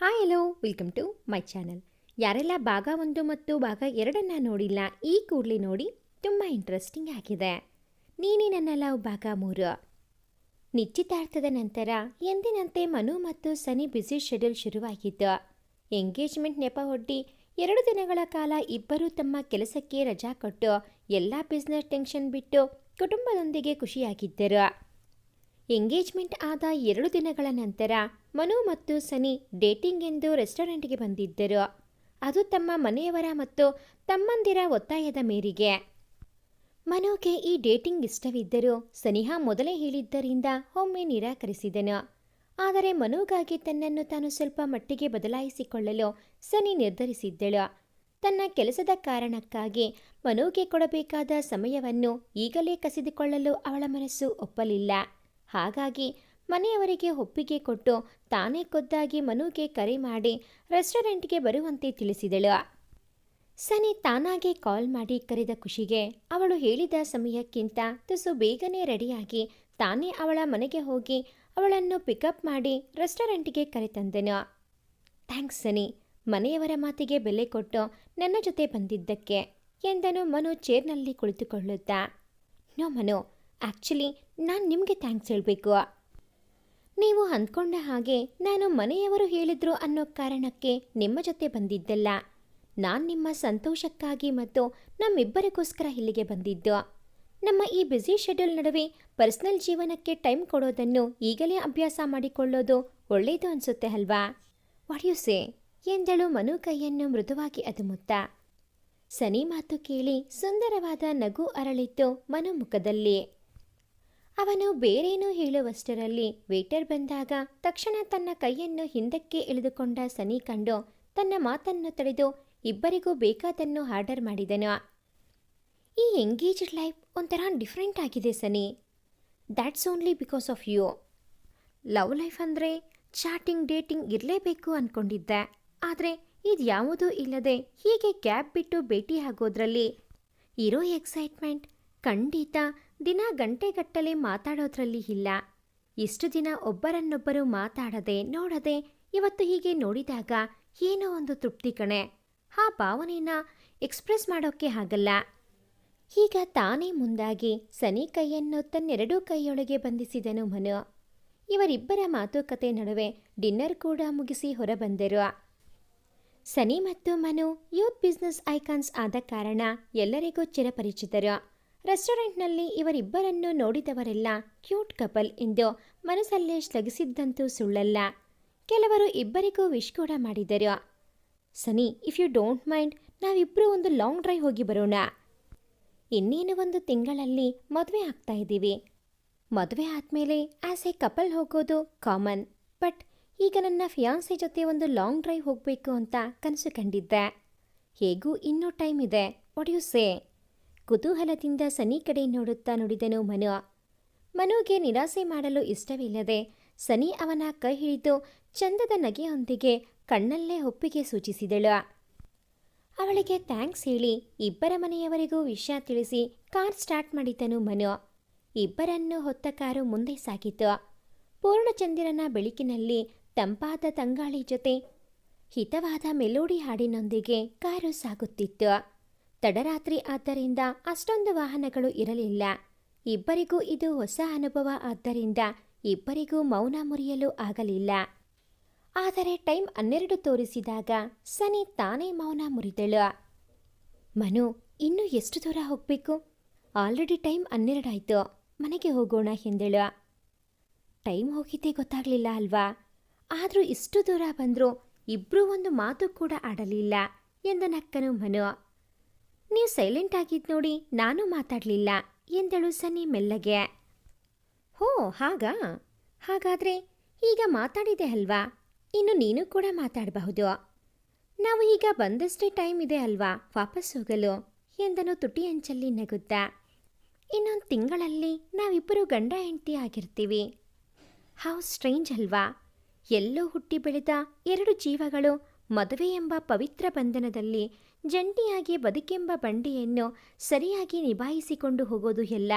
Hi hello welcome to my channel ಯಾರೆಲ್ಲ ಭಾಗ ಒಂದು ಮತ್ತು ಭಾಗ ಎರಡನ್ನ ನೋಡಿಲ್ಲ, ಈ ಕೂಡಲೇ ನೋಡಿ ತುಂಬ ಇಂಟ್ರೆಸ್ಟಿಂಗ್ ಆಗಿದೆ. ನೀನೇ ನನ್ನ ಲವ್ ಭಾಗ ಮೂರು. ನಿಶ್ಚಿತಾರ್ಥದ ನಂತರ ಎಂದಿನಂತೆ ಮನು ಮತ್ತು ಸನಿ ಬ್ಯುಸಿ ಶೆಡ್ಯೂಲ್ ಶುರುವಾಗಿತ್ತು. ಎಂಗೇಜ್ಮೆಂಟ್ ನೆಪ ಒಡ್ಡಿ ಎರಡು ದಿನಗಳ ಕಾಲ ಇಬ್ಬರೂ ತಮ್ಮ ಕೆಲಸಕ್ಕೆ ರಜಾ ಕೊಟ್ಟು ಎಲ್ಲ ಬಿಸ್ನೆಸ್ ಟೆನ್ಷನ್ ಬಿಟ್ಟು ಕುಟುಂಬದೊಂದಿಗೆ ಖುಷಿಯಾಗಿದ್ದರು. ಎಂಗೇಜ್ಮೆಂಟ್ ಆದ ಎರಡು ದಿನಗಳ ನಂತರ ಮನು ಮತ್ತು ಸನಿ ಡೇಟಿಂಗ್ ಎಂದು ರೆಸ್ಟೋರೆಂಟ್ಗೆ ಬಂದಿದ್ದರು. ಅದು ತಮ್ಮ ಮನೆಯವರ ಮತ್ತು ತಮ್ಮಂದಿರ ಒತ್ತಾಯದ ಮೇರೆಗೆ. ಮನುಗೆ ಈ ಡೇಟಿಂಗ್ ಇಷ್ಟವಿದ್ದರೂ ಸನಿಹಾ ಮೊದಲೇ ಹೇಳಿದ್ದರಿಂದ ಒಮ್ಮೆ ನಿರಾಕರಿಸಿದನು. ಆದರೆ ಮನುಗಾಗಿ ತನ್ನನ್ನು ತಾನು ಸ್ವಲ್ಪ ಮಟ್ಟಿಗೆ ಬದಲಾಯಿಸಿಕೊಳ್ಳಲು ಸನಿ ನಿರ್ಧರಿಸಿದ್ದಳು. ತನ್ನ ಕೆಲಸದ ಕಾರಣಕ್ಕಾಗಿ ಮನುಗೆ ಕೊಡಬೇಕಾದ ಸಮಯವನ್ನು ಈಗಲೇ ಕಸಿದುಕೊಳ್ಳಲು ಅವಳ ಮನಸ್ಸು ಒಪ್ಪಲಿಲ್ಲ. ಹಾಗಾಗಿ ಮನೆಯವರಿಗೆ ಒಪ್ಪಿಗೆ ಕೊಟ್ಟು ತಾನೇ ಖುದ್ದಾಗಿ ಮನುಗೆ ಕರೆ ಮಾಡಿ ರೆಸ್ಟೋರೆಂಟ್ಗೆ ಬರುವಂತೆ ತಿಳಿಸಿದಳು. ಸನಿ ತಾನಾಗೆ ಕಾಲ್ ಮಾಡಿ ಕರೆದ ಖುಷಿಗೆ ಅವಳು ಹೇಳಿದ ಸಮಯಕ್ಕಿಂತ ತುಸು ಬೇಗನೆ ರೆಡಿಯಾಗಿ ತಾನೇ ಅವಳ ಮನೆಗೆ ಹೋಗಿ ಅವಳನ್ನು ಪಿಕಪ್ ಮಾಡಿ ರೆಸ್ಟೋರೆಂಟ್ಗೆ ಕರೆತಂದನು ಥ್ಯಾಂಕ್ಸ್ ಸನಿ, ಮನೆಯವರ ಮಾತಿಗೆ ಬೆಲೆ ಕೊಟ್ಟು ನನ್ನ ಜೊತೆ ಬಂದಿದ್ದಕ್ಕೆ ಎಂದನು ಮನು ಚೇರ್ನಲ್ಲಿ ಕುಳಿತುಕೊಳ್ಳುತ್ತಾ. ನೋ ಮನು ಆ್ಯಕ್ಚುಲಿ ನಾನು ನಿಮಗೆ ಥ್ಯಾಂಕ್ಸ್ ಹೇಳಬೇಕು. ನೀವು ಅಂದ್ಕೊಂಡ ಹಾಗೆ ನಾನು ಮನೆಯವರು ಹೇಳಿದ್ರು ಅನ್ನೋ ಕಾರಣಕ್ಕೆ ನಿಮ್ಮ ಜೊತೆ ಬಂದಿದ್ದಲ್ಲ. ನಾನು ನಿಮ್ಮ ಸಂತೋಷಕ್ಕಾಗಿ ಮತ್ತು ನಮ್ಮಿಬ್ಬರಿಗೋಸ್ಕರ ಇಲ್ಲಿಗೆ ಬಂದಿದ್ದು. ನಮ್ಮ ಈ ಬ್ಯುಸಿ ಶೆಡ್ಯೂಲ್ ನಡುವೆ ಪರ್ಸನಲ್ ಜೀವನಕ್ಕೆ ಟೈಮ್ ಕೊಡೋದನ್ನು ಈಗಲೇ ಅಭ್ಯಾಸ ಮಾಡಿಕೊಳ್ಳೋದು ಒಳ್ಳೆಯದು ಅನಿಸುತ್ತೆ ಅಲ್ವಾ? ವಾಟ್ ಯು ಸೇ ಎಂದಳು ಮನು ಕೈಯನ್ನು ಮೃದುವಾಗಿ ಅದುಮುತ್ತ. ಸನಿ ಮಾತು ಕೇಳಿ ಸುಂದರವಾದ ನಗು ಅರಳಿತ್ತು ಮನು ಮುಖದಲ್ಲಿ. ಅವನು ಬೇರೇನೂ ಹೇಳುವಷ್ಟರಲ್ಲಿ ವೇಟರ್ ಬಂದಾಗ ತಕ್ಷಣ ತನ್ನ ಕೈಯನ್ನು ಹಿಂದಕ್ಕೆ ಇಳಿದುಕೊಂಡ ಸನಿ ಕಂಡು ತನ್ನ ಮಾತನ್ನು ತಡೆದು ಇಬ್ಬರಿಗೂ ಬೇಕಾದನ್ನು ಆರ್ಡರ್ ಮಾಡಿದನು. ಈ ಎಂಗೇಜ್ಡ್ ಲೈಫ್ ಒಂಥರ ಡಿಫ್ರೆಂಟ್ ಆಗಿದೆ Sunny. That's only because of you love life ಅಂದರೆ ಚಾಟಿಂಗ್, ಡೇಟಿಂಗ್ ಇರಲೇಬೇಕು ಅಂದ್ಕೊಂಡಿದ್ದೆ ಆದರೆ ಇದು ಯಾವುದೂ ಇಲ್ಲದೆ ಹೀಗೆ ಕ್ಯಾಬ್ ಬಿಟ್ಟು ಭೇಟಿ ಆಗೋದ್ರಲ್ಲಿ ಇರೋ ಎಕ್ಸೈಟ್ಮೆಂಟ್ ಖಂಡಿತ, ದಿನ ಗಂಟೆಗಟ್ಟಲೆ ಮಾತಾಡೋದ್ರಲ್ಲಿ ಇಲ್ಲ. ಇಷ್ಟು ದಿನ ಒಬ್ಬರನ್ನೊಬ್ಬರು ಮಾತಾಡದೆ, ನೋಡದೆ, ಇವತ್ತು ಹೀಗೆ ನೋಡಿದಾಗ ಏನೋ ಒಂದು ತೃಪ್ತಿ ಕಣೆ. ಆ ಭಾವನೆನ ಎಕ್ಸ್ಪ್ರೆಸ್ ಮಾಡೋಕ್ಕೆ ಆಗಲ್ಲ. ಈಗ ತಾನೇ ಮುಂದಾಗಿ ಸನಿ ಕೈಯನ್ನು ತನ್ನೆರಡೂ ಕೈಯೊಳಗೆ ಬಂಧಿಸಿದನು ಮನು. ಇವರಿಬ್ಬರ ಮಾತುಕತೆ ನಡುವೆ ಡಿನ್ನರ್ ಕೂಡ ಮುಗಿಸಿ ಹೊರಬಂದರು. ಸನಿ ಮತ್ತು ಮನು ಯೂತ್ ಬಿಸ್ನೆಸ್ ಐಕಾನ್ಸ್ ಆದ ಕಾರಣ ಎಲ್ಲರಿಗೂ ಚಿರಪರಿಚಿತರು. ರೆಸ್ಟೋರೆಂಟ್ನಲ್ಲಿ ಇವರಿಬ್ಬರನ್ನು ನೋಡಿದವರೆಲ್ಲ ಕ್ಯೂಟ್ ಕಪಲ್ ಎಂದು ಮನಸ್ಸಲ್ಲೇ ಶ್ಲಘಿಸಿದ್ದಂತೂ ಸುಳ್ಳಲ್ಲ. ಕೆಲವರು ಇಬ್ಬರಿಗೂ ವಿಶ್ ಕೂಡ ಮಾಡಿದರು. ಸನಿ ಇಫ್ ಯು ಡೋಂಟ್ ಮೈಂಡ್ ನಾವಿಬ್ಬರು ಒಂದು ಲಾಂಗ್ ಡ್ರೈವ್ ಹೋಗಿ ಬರೋಣ. ಇನ್ನೇನು ಒಂದು ತಿಂಗಳಲ್ಲಿ ಮದುವೆ ಆಗ್ತಾ ಇದ್ದೀವಿ. ಮದುವೆ ಆದಮೇಲೆ ಆಸ್ ಎ ಕಪಲ್ ಹೋಗೋದು ಕಾಮನ್ ಬಟ್ ಈಗ ನನ್ನ ಫಿಯಾನ್ಸಿ ಜೊತೆ ಒಂದು ಲಾಂಗ್ ಡ್ರೈವ್ ಹೋಗಬೇಕು ಅಂತ ಕನಸು ಕಂಡಿದ್ದೆ. ಹೇಗೂ ಇನ್ನೂ ಟೈಮ್ ಇದೆ. ವಾಟ್ ಯು ಸೇ ಕುತೂಹಲದಿಂದ ಸನಿ ಕಡೆ ನೋಡುತ್ತಾ ನುಡಿದನು ಮನು ಮನುಗೆ ನಿರಾಸೆ ಮಾಡಲು ಇಷ್ಟವಿಲ್ಲದೆ ಸನಿ ಅವನ ಕೈ ಹಿಡಿದು ಚಂದದ ನಗೆಯೊಂದಿಗೆ ಕಣ್ಣಲ್ಲೇ ಒಪ್ಪಿಗೆ ಸೂಚಿಸಿದಳು. ಅವಳಿಗೆ ಥ್ಯಾಂಕ್ಸ್ ಹೇಳಿ ಇಬ್ಬರ ಮನೆಯವರಿಗೂ ವಿಷಯ ತಿಳಿಸಿ ಕಾರ್ ಸ್ಟಾರ್ಟ್ ಮಾಡಿದನು ಮನು ಇಬ್ಬರನ್ನು ಹೊತ್ತ ಕಾರು ಮುಂದೆ ಸಾಗಿತು. ಪೂರ್ಣಚಂದಿರನ ಬೆಳಕಿನಲ್ಲಿ ತಂಪಾದ ತಂಗಾಳಿ ಜೊತೆ ಹಿತವಾದ ಮೆಲೋಡಿ ಹಾಡಿನೊಂದಿಗೆ ಕಾರು ಸಾಗುತ್ತಿತ್ತು. ತಡರಾತ್ರಿ ಆದ್ದರಿಂದ ಅಷ್ಟೊಂದು ವಾಹನಗಳು ಇರಲಿಲ್ಲ. ಇಬ್ಬರಿಗೂ ಇದು ಹೊಸ ಅನುಭವ ಆದ್ದರಿಂದ ಇಬ್ಬರಿಗೂ ಮೌನ ಮುರಿಯಲು ಆಗಲಿಲ್ಲ. ಆದರೆ ಟೈಮ್ ಹನ್ನೆರಡು ತೋರಿಸಿದಾಗ ಸನಿ ತಾನೇ ಮೌನ ಮುರಿದಳು. ಮನು, ಇನ್ನೂ ಎಷ್ಟು ದೂರ ಹೋಗಬೇಕು? ಆಲ್ರೆಡಿ ಟೈಮ್ ಹನ್ನೆರಡಾಯ್ತು. ಮನೆಗೆ ಹೋಗೋಣ ಎಂದಳು. ಟೈಮ್ ಹೋಗಿದ್ದೇ ಗೊತ್ತಾಗ್ಲಿಲ್ಲ ಅಲ್ವಾ? ಆದರೂ ಇಷ್ಟು ದೂರ ಬಂದರೂ ಇಬ್ಬರೂ ಒಂದು ಮಾತು ಕೂಡ ಆಡಲಿಲ್ಲ ಎಂದು ನಕ್ಕನು ಮನು. ನೀವು ಸೈಲೆಂಟ್ ಆಗಿದ್ದು ನೋಡಿ ನಾನು ಮಾತಾಡಲಿಲ್ಲ, ಎಂದಳು ಸನಿ ಮೆಲ್ಲಗೆ. ಹೋ, ಹಾಗಾ? ಹಾಗಾದ್ರೆ ಈಗ ಮಾತಾಡಿದೆ ಅಲ್ವಾ? ಇನ್ನು ನೀನು ಕೂಡ ಮಾತಾಡಬಹುದು. ನಾವು ಈಗ ಬಂದಷ್ಟೇ ಟೈಮ್ ಇದೆ ಅಲ್ವಾ? ವಾಪಸ್ ಹೋಗಲು, ಎಂದನು ತುಟಿ ಅಂಚಲ್ಲಿ ನಗುತ್ತಾ. ಇನ್ನೊಂದು ತಿಂಗಳಲ್ಲಿ ನಾವಿಬ್ಬರು ಗಂಡ ಹೆಂಡತಿ ಆಗಿರ್ತೀವಿ. ಹೌ, ಸ್ಟ್ರೇಂಜ್ ಅಲ್ವಾ? ಎಲ್ಲೋ ಹುಟ್ಟಿ ಬೆಳೆದ ಎರಡು ಜೀವಗಳು ಮದುವೆ ಎಂಬ ಪವಿತ್ರ ಬಂಧನದಲ್ಲಿ ಜಂಟಿಯಾಗಿ ಬದುಕೆಂಬ ಬಂಡಿಯನ್ನು ಸರಿಯಾಗಿ ನಿಭಾಯಿಸಿಕೊಂಡು ಹೋಗೋದು ಎಲ್ಲ.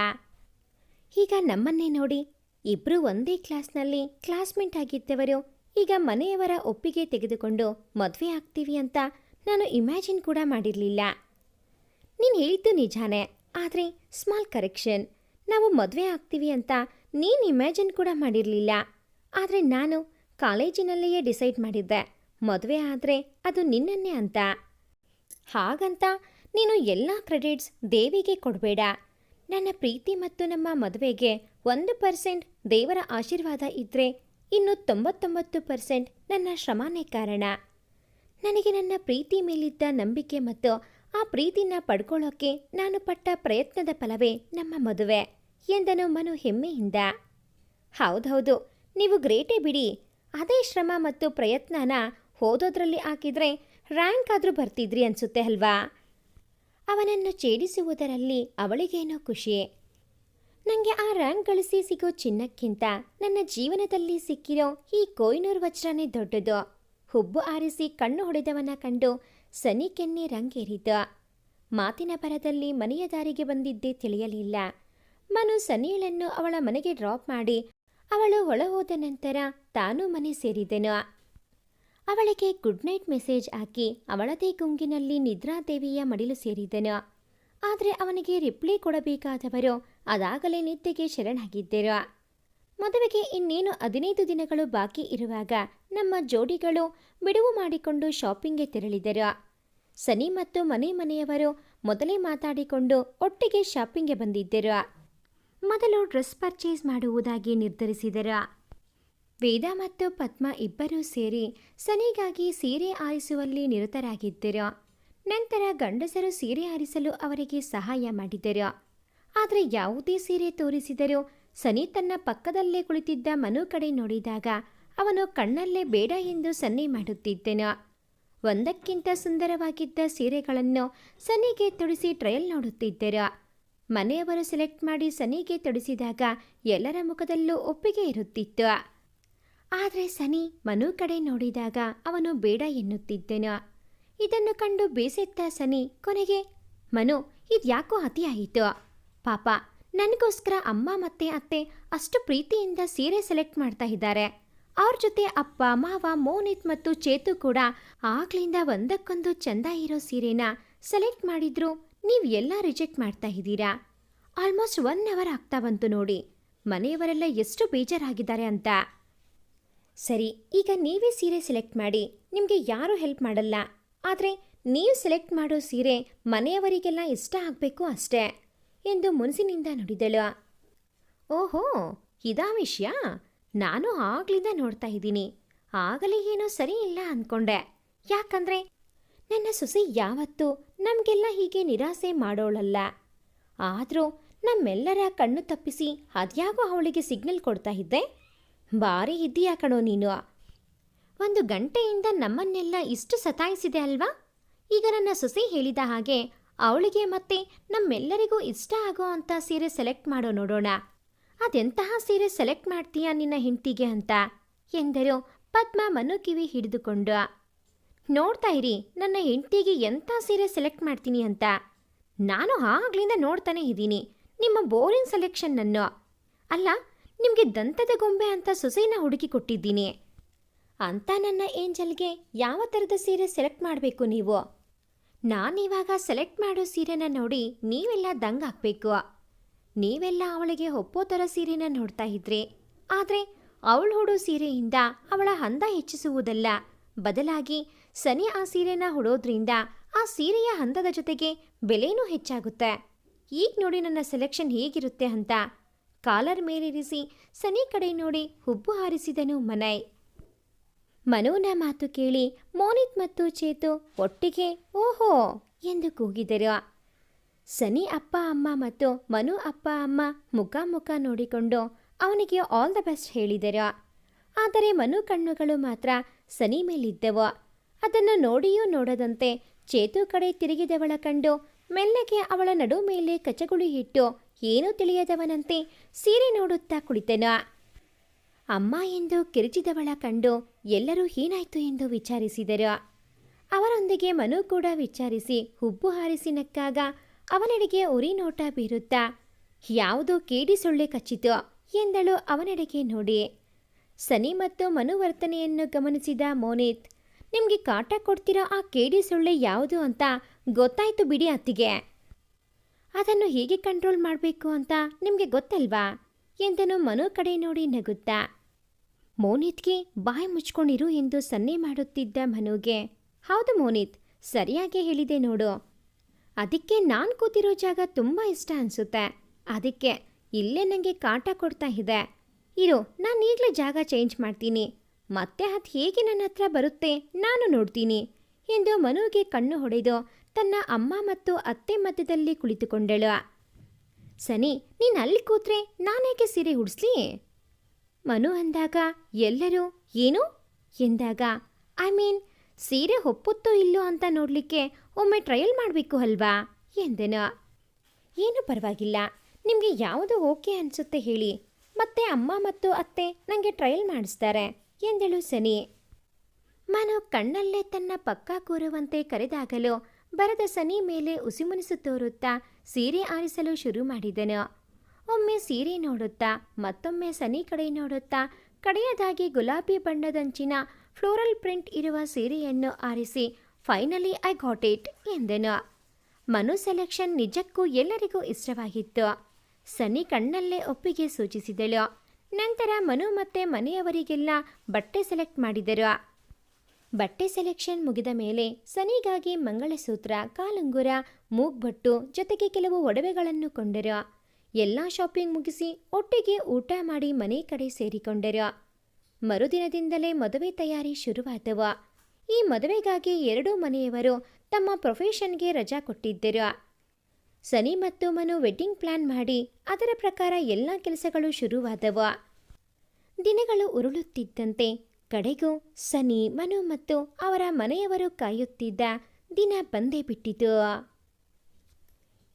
ಈಗ ನಮ್ಮನ್ನೇ ನೋಡಿ ಇಬ್ಬರು ಒಂದೇ ಕ್ಲಾಸ್ನಲ್ಲಿ ಕ್ಲಾಸ್ಮೇಟ್ ಆಗಿದ್ದವರು ಈಗ ಮನೆಯವರ ಒಪ್ಪಿಗೆ ತೆಗೆದುಕೊಂಡು ಮದುವೆ ಆಗ್ತೀವಿ ಅಂತ ನಾನು ಇಮ್ಯಾಜಿನ್ ಕೂಡ ಮಾಡಿರಲಿಲ್ಲ. ನೀನು ಹೇಳಿದ್ದು ನಿಜಾನೇ, ಆದರೆ ಸ್ಮಾಲ್ ಕರೆಕ್ಷನ್, ನಾವು ಮದುವೆ ಆಗ್ತೀವಿ ಅಂತ ನೀನು ಇಮ್ಯಾಜಿನ್ ಕೂಡ ಮಾಡಿರಲಿಲ್ಲ. ಆದರೆ ನಾನು ಕಾಲೇಜಿನಲ್ಲಿಯೇ ಡಿಸೈಡ್ ಮಾಡಿದ್ದೆ, ಮದುವೆ ಆದರೆ ಅದು ನಿನ್ನನ್ನೇ ಅಂತ. ಹಾಗಂತ ನೀನು ಎಲ್ಲ ಕ್ರೆಡಿಟ್ಸ್ ದೇವಿಗೆ ಕೊಡಬೇಡ. ನನ್ನ ಪ್ರೀತಿ ಮತ್ತು ನಮ್ಮ ಮದುವೆಗೆ ಒಂದು ಪರ್ಸೆಂಟ್ ದೇವರ ಆಶೀರ್ವಾದ ಇದ್ದರೆ ಇನ್ನು ತೊಂಬತ್ತೊಂಬತ್ತು ಪರ್ಸೆಂಟ್ ನನ್ನ ಶ್ರಮನೇ ಕಾರಣ. ನನಗೆ ನನ್ನ ಪ್ರೀತಿ ಮೇಲಿದ್ದ ನಂಬಿಕೆ ಮತ್ತು ಆ ಪ್ರೀತಿನ ಪಡ್ಕೊಳ್ಳೋಕೆ ನಾನು ಪಟ್ಟ ಪ್ರಯತ್ನದ ಫಲವೇ ನಮ್ಮ ಮದುವೆ, ಎಂದನು ಮನು ಹೆಮ್ಮೆಯಿಂದ. ಹೌದೌದು, ನೀವು ಗ್ರೇಟೇ ಬಿಡಿ. ಅದೇ ಶ್ರಮ ಮತ್ತು ಪ್ರಯತ್ನನ ಓದೋದ್ರಲ್ಲಿ ಹಾಕಿದ್ರೆ ರ್ಯಾಂಕ್ ಆದರೂ ಬರ್ತಿದ್ರಿ ಅನ್ಸುತ್ತೆ ಅಲ್ವಾ? ಅವನನ್ನು ಛೇಡಿಸುವುದರಲ್ಲಿ ಅವಳಿಗೇನೋ ಖುಷಿ. ನನಗೆ ಆ ರ್ಯಾಂಕ್ ಗಳಿಸಿ ಸಿಗೋ ಚಿನ್ನಕ್ಕಿಂತ ನನ್ನ ಜೀವನದಲ್ಲಿ ಸಿಕ್ಕಿರೋ ಈ ಕೊಯ್ನೂರು ವಜ್ರನೇ ದೊಡ್ಡದು. ಹುಬ್ಬು ಆರಿಸಿ ಕಣ್ಣು ಹೊಡೆದವನ ಕಂಡು ಸನಿ ಕೆನ್ನೆ ರಂಗೇರಿದ ಮಾತಿನ ಬರದಲ್ಲಿ ಮನೆಯ ದಾರಿಗೆ ಬಂದಿದ್ದೇ ತಿಳಿಯಲಿಲ್ಲ. ಮನು ಸನಿಯಳನ್ನು ಅವಳ ಮನೆಗೆ ಡ್ರಾಪ್ ಮಾಡಿ ಅವಳು ಒಳ ಹೋದ ನಂತರ ತಾನೂ ಮನೆ ಸೇರಿದನು. ಅವಳಿಗೆ ಗುಡ್ ನೈಟ್ ಮೆಸೇಜ್ ಹಾಕಿ ಅವಳದೇ ಗುಂಗಿನಲ್ಲಿ ನಿದ್ರಾದೇವಿಯ ಮಡಿಲು ಸೇರಿದನು. ಆದರೆ ಅವನಿಗೆ ರಿಪ್ಲೈ ಕೊಡಬೇಕಾದವರು ಅದಾಗಲೇ ನಿದ್ದೆಗೆ ಶರಣಾಗಿದ್ದರು. ಮದುವೆಗೆ ಇನ್ನೇನು ಹದಿನೈದು ದಿನಗಳು ಬಾಕಿ ಇರುವಾಗ ನಮ್ಮ ಜೋಡಿಗಳು ಬಿಡುವು ಮಾಡಿಕೊಂಡು ಶಾಪಿಂಗ್ಗೆ ತೆರಳಿದರು. ಸನಿ ಮತ್ತು ಮನೆ ಮನೆಯವರು ಮೊದಲೇ ಮಾತಾಡಿಕೊಂಡು ಒಟ್ಟಿಗೆ ಶಾಪಿಂಗ್ಗೆ ಬಂದಿದ್ದರು. ಮೊದಲು ಡ್ರೆಸ್ ಪರ್ಚೇಸ್ ಮಾಡುವುದಾಗಿ ನಿರ್ಧರಿಸಿದರು. ವೇದ ಮತ್ತು ಪದ್ಮ ಇಬ್ಬರೂ ಸೇರಿ ಸನಿಗಾಗಿ ಸೀರೆ ಆರಿಸುವಲ್ಲಿ ನಿರತರಾಗಿದ್ದರು? ನಂತರ ಗಂಡಸರು ಸೀರೆ ಆರಿಸಲು ಅವರಿಗೆ ಸಹಾಯ ಮಾಡಿದರು? ಆದರೆ ಯಾವುದೇ ಸೀರೆ ತೋರಿಸಿದರೂ ಸನಿ ತನ್ನ ಪಕ್ಕದಲ್ಲೇ ಕುಳಿತಿದ್ದ ಮನು ಕಡೆ ನೋಡಿದಾಗ ಅವನು ಕಣ್ಣಲ್ಲೇ ಬೇಡ ಎಂದು ಸನ್ನೆ ಮಾಡುತ್ತಿದ್ದನು? ಒಂದಕ್ಕಿಂತ ಸುಂದರವಾಗಿದ್ದ ಸೀರೆಗಳನ್ನು ಸನಿಗೆ ತೊಡಿಸಿ ಟ್ರಯಲ್ ನೋಡುತ್ತಿದ್ದರು? ಮನೆಯವರು ಸೆಲೆಕ್ಟ್ ಮಾಡಿ ಸನಿಗೆ ತೊಡಿಸಿದಾಗ ಎಲ್ಲರ ಮುಖದಲ್ಲೂ ಒಪ್ಪಿಗೆ ಇರುತ್ತಿತ್ತು ಆದರೆ ಸನಿ ಮನು ಕಡೆ ನೋಡಿದಾಗ ಅವನು ಬೇಡ ಎನ್ನುತ್ತಿದ್ದನು? ಇದನ್ನು ಕಂಡು ಬೇಸೆತ್ತ ಸನಿ ಕೊನೆಗೆ, ಮನು, ಇದ್ಯಾಕೋ ಅತಿಯಾಯಿತು ಪಾಪ, ನನಗೋಸ್ಕರ ಅಮ್ಮ ಮತ್ತೆ ಅತ್ತೆ ಅಷ್ಟು ಪ್ರೀತಿಯಿಂದ ಸೀರೆ ಸೆಲೆಕ್ಟ್ ಮಾಡ್ತಾ ಇದ್ದಾರೆ. ಅವ್ರ ಜೊತೆ ಅಪ್ಪ, ಮಾವ, ಮೋನಿತ್ ಮತ್ತು ಚೇತು ಕೂಡ ಆಗ್ಲಿಂದ ಒಂದಕ್ಕೊಂದು ಚಂದ ಇರೋ ಸೀರೆನ ಸೆಲೆಕ್ಟ್ ಮಾಡಿದ್ರು ನೀವು ಎಲ್ಲ ರಿಜೆಕ್ಟ್ ಮಾಡ್ತಾ ಇದ್ದೀರಾ? ಆಲ್ಮೋಸ್ಟ್ ಒನ್ ಅವರ್ ಆಗ್ತಾ ಬಂತು ನೋಡಿ. ಮನೆಯವರೆಲ್ಲ ಎಷ್ಟು ಬೇಜಾರಾಗಿದ್ದಾರೆ ಅಂತ. ಸರಿ, ಈಗ ನೀವೇ ಸೀರೆ ಸೆಲೆಕ್ಟ್ ಮಾಡಿ, ನಿಮಗೆ ಯಾರೂ ಹೆಲ್ಪ್ ಮಾಡಲ್ಲ. ಆದರೆ, ನೀವು ಸೆಲೆಕ್ಟ್ ಮಾಡೋ ಸೀರೆ ಮನೆಯವರಿಗೆಲ್ಲ ಇಷ್ಟ ಆಗಬೇಕು ಅಷ್ಟೇ, ಎಂದು ಮುನ್ಸಿನಿಂದ ನುಡಿದಳು. ಓಹೋ, ಇದಾ ವಿಷಯ? ನಾನು ಆಗ್ಲಿಂದ ನೋಡ್ತಾ ಇದ್ದೀನಿ. ಆಗಲೇ ಏನೋ ಸರಿ ಇಲ್ಲ ಅಂದ್ಕೊಂಡೆ ಯಾಕಂದ್ರೆ, ನನ್ನ ಸೊಸೆ ಯಾವತ್ತೂ ನಮಗೆಲ್ಲ ಹೀಗೆ ನಿರಾಸೆ ಮಾಡೋಳಲ್ಲ. ಆದರೂ ನಮ್ಮೆಲ್ಲರ ಕಣ್ಣು ತಪ್ಪಿಸಿ ಅದ್ಯಾಗೋ ಅವಳಿಗೆ ಸಿಗ್ನಲ್ ಕೊಡ್ತಾ ಇದ್ದೆ ಭಾರಿ ಇದ್ದೀಯಾ ಕಣೋ ನೀನು. ಒಂದು ಗಂಟೆಯಿಂದ ನಮ್ಮನ್ನೆಲ್ಲ ಇಷ್ಟು ಸತಾಯಿಸಿದೆ ಅಲ್ವಾ? ಈಗ ನನ್ನ ಸೊಸೆ ಹೇಳಿದ ಹಾಗೆ ಅವಳಿಗೆ ಮತ್ತೆ ನಮ್ಮೆಲ್ಲರಿಗೂ ಇಷ್ಟ ಆಗೋ ಅಂತ ಸೀರೆ ಸೆಲೆಕ್ಟ್ ಮಾಡೋ ನೋಡೋಣ. ಅದೆಂತಹ ಸೀರೆ ಸೆಲೆಕ್ಟ್ ಮಾಡ್ತೀಯಾ ನಿನ್ನ ಹೆಂಡತಿಗೆ ಅಂತ? ಎಂದರು ಪದ್ಮ ಮನು ಕಿವಿ ಹಿಡಿದುಕೊಂಡು. ನೋಡ್ತಾ ಇರಿ, ನನ್ನ ಹೆಂಡತಿಗೆ ಎಂಥ ಸೀರೆ ಸೆಲೆಕ್ಟ್ ಮಾಡ್ತೀನಿ ಅಂತ. ನಾನು ಆಗ್ಲಿಂದ ನೋಡ್ತಾನೆ ಇದ್ದೀನಿ, ನಿಮ್ಮ ಬೋರಿಂಗ್ ಸೆಲೆಕ್ಷನ್ನನ್ನು. ಅಲ್ಲ ನಿಮಗೆ ದಂತದ ಗೊಂಬೆ ಅಂತ ಸೊಸೆನ ಹುಡುಕಿ ಕೊಟ್ಟಿದ್ದೀನಿ. ಅಂತ ನನ್ನ ಏಂಜಲ್ಗೆ ಯಾವ ಥರದ ಸೀರೆ ಸೆಲೆಕ್ಟ್ ಮಾಡಬೇಕು ನೀವು? ನಾನಿವಾಗ ಸೆಲೆಕ್ಟ್ ಮಾಡೋ ಸೀರೆನ ನೋಡಿ ನೀವೆಲ್ಲ ದಂಗಾಗಬೇಕು ನೀವೆಲ್ಲ ಅವಳಿಗೆ ಒಪ್ಪೋ ಥರ ಸೀರೆನ ನೋಡ್ತಾ ಇದ್ರಿ, ಆದರೆ ಅವಳು ಹುಡೋ ಸೀರೆಯಿಂದ ಅವಳ ಹಂದ ಹೆಚ್ಚಿಸುವುದಲ್ಲ. ಬದಲಾಗಿ ಸನಿ ಆ ಸೀರೆನ ಹುಡೋದ್ರಿಂದ ಆ ಸೀರೆಯ ಹಂದದ ಜೊತೆಗೆ ಬೆಲೆನೂ ಹೆಚ್ಚಾಗುತ್ತೆ. ಈಗ ನೋಡಿ ನನ್ನ ಸೆಲೆಕ್ಷನ್ ಹೇಗಿರುತ್ತೆ ಅಂತ. ಕಾಲರ್ ಮೇಲಿರಿಸಿ ಸನಿ ಕಡೆ ನೋಡಿ ಹುಬ್ಬು ಹಾರಿಸಿದನು ಮನೈ. ಮನೋನ ಮಾತು ಕೇಳಿ ಮೋನಿತ್ ಮತ್ತು ಚೇತು ಒಟ್ಟಿಗೆ ಓಹೋ ಎಂದು ಕೂಗಿದರು. ಸನಿ ಅಪ್ಪ, ಅಮ್ಮ ಮತ್ತು ಮನು ಅಪ್ಪ, ಅಮ್ಮ ಮುಖ ಮುಖ ನೋಡಿಕೊಂಡು ಅವನಿಗೆ ಆಲ್ ದ ಬೆಸ್ಟ್ ಹೇಳಿದರು. ಆದರೆ ಮನು ಕಣ್ಣುಗಳು ಮಾತ್ರ ಸನಿ ಮೇಲಿದ್ದವು. ಅದನ್ನು ನೋಡಿಯೂ ನೋಡದಂತೆ ಚೇತು ಕಡೆ ತಿರುಗಿದವಳ ಕಂಡು ಮೆಲ್ಲಗೆ ಅವಳ ನಡು ಮೇಲೆ ಕಚಗುಳಿ ಇಟ್ಟು ಏನೂ ತಿಳಿಯದವನಂತೆ ಸೀರೆ ನೋಡುತ್ತಾ ಕುಳಿತನ. ಅಮ್ಮ ಎಂದು ಕಿರಿಚಿದವಳ ಕಂಡು ಎಲ್ಲರೂ ಏನಾಯ್ತು ಎಂದು ವಿಚಾರಿಸಿದರು. ಅವರೊಂದಿಗೆ ಮನು ಕೂಡ ವಿಚಾರಿಸಿ ಹುಬ್ಬು ಹಾರಿಸಿ ನಕ್ಕಾಗ ಅವನೆಡೆಗೆ ಉರಿ ನೋಟ ಬೀರುತ್ತಾ, ಯಾವುದೋ ಕೇಡಿ ಸೊಳ್ಳೆ ಕಚ್ಚಿತು? ಎಂದಳು ಅವನೆಡೆಗೆ ನೋಡಿ. ಸನಿ ಮತ್ತು ಮನು ವರ್ತನೆಯನ್ನು ಗಮನಿಸಿದ ಮೋನಿತ್, ನಿಮಗೆ ಕಾಟ ಕೊಡ್ತಿರೋ ಆ ಕೇಡಿ ಸೊಳ್ಳೆ ಯಾವುದು ಅಂತ ಗೊತ್ತಾಯ್ತು ಬಿಡಿ ಅತ್ತಿಗೆ. ಅದನ್ನು ಹೇಗೆ ಕಂಟ್ರೋಲ್ ಮಾಡಬೇಕು ಅಂತ ನಿಮಗೆ ಗೊತ್ತಲ್ವಾ? ಎಂದನು ಮನು ಕಡೆ ನೋಡಿ ನಗುತ್ತಾ. ಮೋನಿತ್ಗೆ ಬಾಯಿ ಮುಚ್ಕೊಂಡಿರು ಎಂದು ಸನ್ನೆ ಮಾಡುತ್ತಿದ್ದ ಮನುಗೆ. ಹೌದು ಮೋನಿತ್, ಸರಿಯಾಗಿ ಹೇಳಿದೆ ನೋಡು. ಅದಕ್ಕೆ ನಾನು ಕೂತಿರೋ ಜಾಗ ತುಂಬ ಇಷ್ಟ ಅನಿಸುತ್ತೆ. ಅದಕ್ಕೆ ಇಲ್ಲೇ ನನಗೆ ಕಾಟ ಕೊಡ್ತಾ ಇದೆ. ಇರು, ನಾನು ಈಗಲೇ ಜಾಗ ಚೇಂಜ್ ಮಾಡ್ತೀನಿ. ಮತ್ತೆ ಅದು ಹೇಗೆ ನನ್ನ ಹತ್ರ ಬರುತ್ತೆ ನಾನು ನೋಡ್ತೀನಿ, ಎಂದು ಮನುಗೆ ಕಣ್ಣು ಹೊಡೆದು ತನ್ನ ಅಮ್ಮ ಮತ್ತು ಅತ್ತೆ ಮಧ್ಯದಲ್ಲಿ ಕುಳಿತುಕೊಂಡಳು. ಸನಿ, ನೀನು ಅಲ್ಲಿ ಕೂತ್ರೆ ನಾನೇಕೆ ಸೀರೆ ಉಡಿಸ್ಲಿ? ಮನು ಅಂದಾಗ, ಎಲ್ಲರೂ, ಏನು? ಎಂದಾಗ, ಐ ಮೀನ್, ಸೀರೆ ಒಪ್ಪುತ್ತೋ ಇಲ್ಲೋ ಅಂತ ನೋಡಲಿಕ್ಕೆ ಒಮ್ಮೆ ಟ್ರಯಲ್ ಮಾಡಬೇಕು ಅಲ್ವಾ? ಎಂದೆನು. ಏನು ಪರವಾಗಿಲ್ಲ, ನಿಮಗೆ ಯಾವುದು ಓಕೆ ಅನಿಸುತ್ತೆ ಹೇಳಿ. ಮತ್ತೆ ಅಮ್ಮ ಮತ್ತು ಅತ್ತೆ ನನಗೆ ಟ್ರಯಲ್ ಮಾಡಿಸ್ತಾರೆ, ಎಂದಳು ಸನಿ. ಮನು ಕಣ್ಣಲ್ಲೇ ತನ್ನ ಪಕ್ಕ ಕೂರುವಂತೆ ಕರೆದಾಗಲೂ ಬರದ ಸನಿ ಮೇಲೆ ಉಸಿಮುನಿಸು ತೋರುತ್ತಾ ಸೀರೆ ಆರಿಸಲು ಶುರು ಮಾಡಿದನು. ಒಮ್ಮೆ ಸೀರೆ ನೋಡುತ್ತಾ, ಮತ್ತೊಮ್ಮೆ ಸನಿ ಕಡೆ ನೋಡುತ್ತಾ, ಕಡೆಯದಾಗಿ ಗುಲಾಬಿ ಬಣ್ಣದಂಚಿನ ಫ್ಲೋರಲ್ ಪ್ರಿಂಟ್ ಇರುವ ಸೀರೆಯನ್ನು ಆರಿಸಿ, ಫೈನಲಿ ಐ ಗಾಟ್ ಇಟ್ ಎಂದನು. ಮನು ಸೆಲೆಕ್ಷನ್ ನಿಜಕ್ಕೂ ಎಲ್ಲರಿಗೂ ಇಷ್ಟವಾಗಿತ್ತು. ಸನಿ ಕಣ್ಣಲ್ಲೇ ಒಪ್ಪಿಗೆ ಸೂಚಿಸಿದಳು. ನಂತರ ಮನು ಮತ್ತೆ ಮನೆಯವರಿಗೆಲ್ಲ ಬಟ್ಟೆ ಸೆಲೆಕ್ಟ್ ಮಾಡಿದರು. ಬಟ್ಟೆ ಸೆಲೆಕ್ಷನ್ ಮುಗಿದ ಮೇಲೆ ಸನಿಗಾಗಿ ಮಂಗಳಸೂತ್ರ, ಕಾಲುಂಗುರ, ಮೂಗ್ಬಟ್ಟು ಜೊತೆಗೆ ಕೆಲವು ಒಡವೆಗಳನ್ನು ಕೊಂಡರು ಎಲ್ಲ ಶಾಪಿಂಗ್ ಮುಗಿಸಿ ಒಟ್ಟಿಗೆ ಊಟ ಮಾಡಿ ಮನೆ ಕಡೆ ಸೇರಿಕೊಂಡರು ಮರುದಿನದಿಂದಲೇ ಮದುವೆ ತಯಾರಿ ಶುರುವಾದವು. ಈ ಮದುವೆಗಾಗಿ ಎರಡೂ ಮನೆಯವರು ತಮ್ಮ ಪ್ರೊಫೆಷನ್ಗೆ ರಜಾ ಕೊಟ್ಟಿದ್ದರು ಸನಿ ಮತ್ತು ಮನು ವೆಡ್ಡಿಂಗ್ ಪ್ಲಾನ್ ಮಾಡಿ ಅದರ ಪ್ರಕಾರ ಎಲ್ಲ ಕೆಲಸಗಳು ಶುರುವಾದವು. ದಿನಗಳು ಉರುಳುತ್ತಿದ್ದಂತೆ ಕಡೆಗೂ ಸನಿ, ಮನು ಮತ್ತು ಅವರ ಮನೆಯವರು ಕಾಯುತ್ತಿದ್ದ ದಿನ ಬಂದೇ ಬಿಟ್ಟಿತು.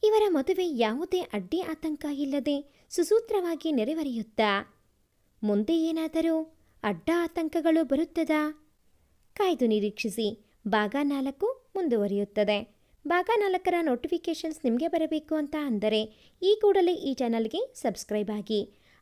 ಇವರ ಮದುವೆ ಯಾವುದೇ ಅಡ್ಡಿ ಆತಂಕ ಇಲ್ಲದೆ ಸುಸೂತ್ರವಾಗಿ ನೆರೆವರಿಯುತ್ತಾ ಮುಂದೆ ಏನಾದರೂ ಅಡ್ಡ ಆತಂಕಗಳು ಬರುತ್ತದಾ? ಕಾಯ್ದು ನಿರೀಕ್ಷಿಸಿ. ಭಾಗ ನಾಲ್ಕು ಮುಂದುವರಿಯುತ್ತದೆ. ಭಾಗ ನಾಲ್ಕರ ನೋಟಿಫಿಕೇಷನ್ಸ್ ನಿಮಗೆ ಬರಬೇಕು ಅಂತ ಅಂದರೆ ಈ ಕೂಡಲೇ ಈ ಚಾನಲ್ಗೆ ಸಬ್ಸ್ಕ್ರೈಬ್ ಆಗಿ.